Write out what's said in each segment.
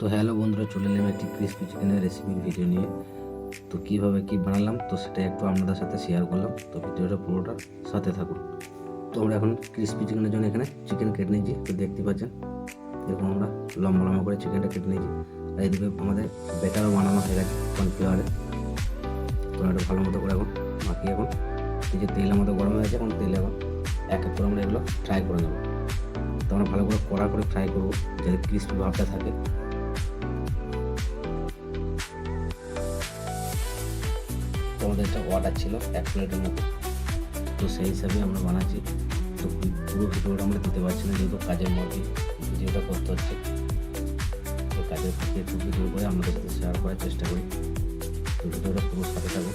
তো হ্যালো বন্ধুরা, চলে এলাম একটি ক্রিসপি চিকেনের রেসিপির ভিডিও নিয়ে। তো কীভাবে কী বানালাম, তো সেটা একটু আপনাদের সাথে শেয়ার করলাম। তো ভিডিওটা পুরোটা সাথে থাকুন। তো আমরা এখন ক্রিসপি চিকেনের জন্য এখানে চিকেন কেটে নিয়েছি। তো দেখতে পাচ্ছেন এরকম আমরা লম্বা লম্বা করে চিকেনটা কেটে নিয়েছি। আর এদিকে আমাদের বেটারও বানানো হয়ে গেছে কর্নফ্লাওয়ারে তো এটা ভালো মতো করে এখন মাখিয়ে এখন এই যে তেল আমাদের গরম হয়ে গেছে এখন তেলে এখন এক এক করে আমরা এগুলো ফ্রাই করে নেব। তো আমরা ভালো করে কড়া করে ফ্রাই করব, যাতে ক্রিসপি ভাবটা থাকে। আমাদের একটা অর্ডার ছিল, এক প্লেটের মতো। তো সেই হিসাবে আমরা বানাচ্ছি। তো পুরো ভিডিওটা আমরা দিতে পারছি না, যেহেতু কাজের মধ্যে ভিডিওটা করতে হচ্ছে। তো কাজের ফাঁকে একটু ভিডিও করে আমাদের সাথে শেয়ার করার চেষ্টা করি। তো ভিডিওটা পুরো সাথে থাকবে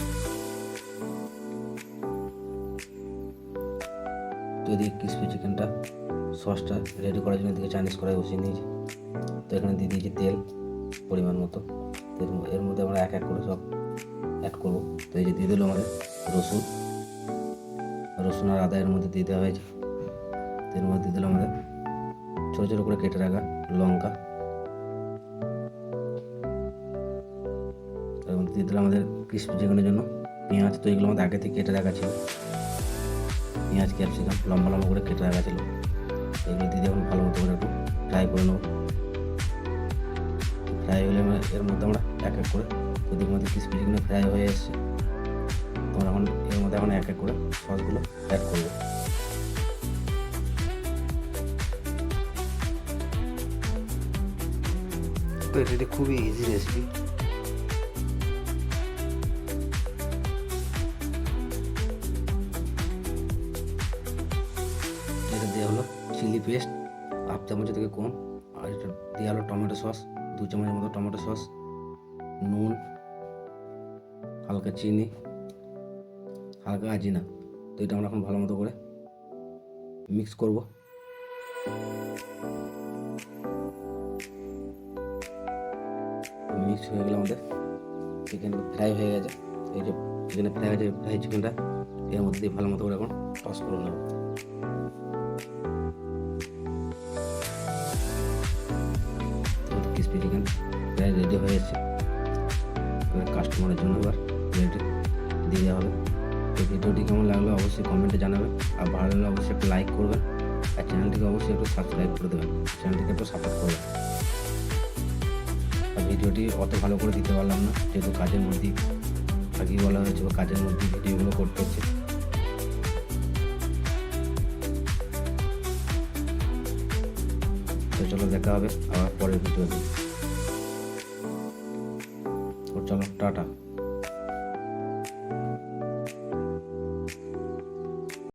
তো এদিকে ক্রিসপি চিকেনটা সসটা রেডি করার জন্য এদিকে চাইনিজ কড়াই বসিয়ে নিয়েছি। তো এখানে দিয়ে দিয়েছি তেল, পরিমাণ মতো। এর মধ্যে আমরা এক এক করে সব অ্যাড করব। তো এই যে দিয়ে দিল আমাদের রসুন। রসুন আর আদা এর মধ্যে দিয়ে দেওয়া হয়েছে। এর মধ্যে দিয়ে দিল আমাদের ছোটো ছোটো করে কেটে রাখা লঙ্কা। তার মধ্যে দিয়ে দিল আমাদের ক্রিসপি চিকেনের জন্য পেঁয়াজ। তো এগুলো আমাদের আগে থেকে কেটে রাখা ছিল। পেঁয়াজ, ক্যাপসিকাম লম্বা লম্বা করে কেটে রাখা ছিল। এগুলো দিয়ে এখন ভালো মতো করে একটু ফ্রাই করে নেব। ফ্রাই হলে এর মধ্যে আমরা এক এক করে যদি আমাদের ক্রিসপি চিকেন ফ্রাই হয়ে এসছে। তখন এখন এর মধ্যে এখন এক এক করে সসগুলো অ্যাড করব। তো এটা খুবই ইজি রেসিপি এটা দেওয়া হলো চিলি পেস্ট হাফ চামচ থেকে কম আর এটা দেওয়া হলো টমেটো সস দু চামচের মতো টমেটো সস নুন হালকা চিনি হালকা আজিনা তো এটা আমরা এখন ভালো মতো করে মিক্স করব। মিক্স হয়ে গেলে আমাদের চিকেন ফ্রাই হয়ে গেছে। এই যে চিকেনে ফ্রাই হয়েছে ফ্রাই চিকেনটা এর মধ্যে ভালো মতো করে এখন টস করে নেব। ক্রিসপি চিকেন প্রায় রেডি হয়ে এবার কাস্টমারের জন্য এবার প্লেটে দিয়ে দেওয়া হবে। তো ভিডিওটি কেমন লাগল অবশ্যই কমেন্টে জানাবেন। আর ভালো লাগলে অবশ্যই একটু লাইক করবেন। আর চ্যানেলটিকে অবশ্যই একটু সাবস্ক্রাইব করে দেবেন। চ্যানেলটিকে একটু সাপোর্ট করবেন। আর ভিডিওটি অত ভালো করে দিতে পারলাম না, যেহেতু কাজের মধ্যেই আগেই বলা হয়েছে বা কাজের মধ্যেই ভিডিওগুলো করতে হচ্ছে। তো চলো দেখা হবে আবার পরের ভিডিওতে। চলো, টাটা।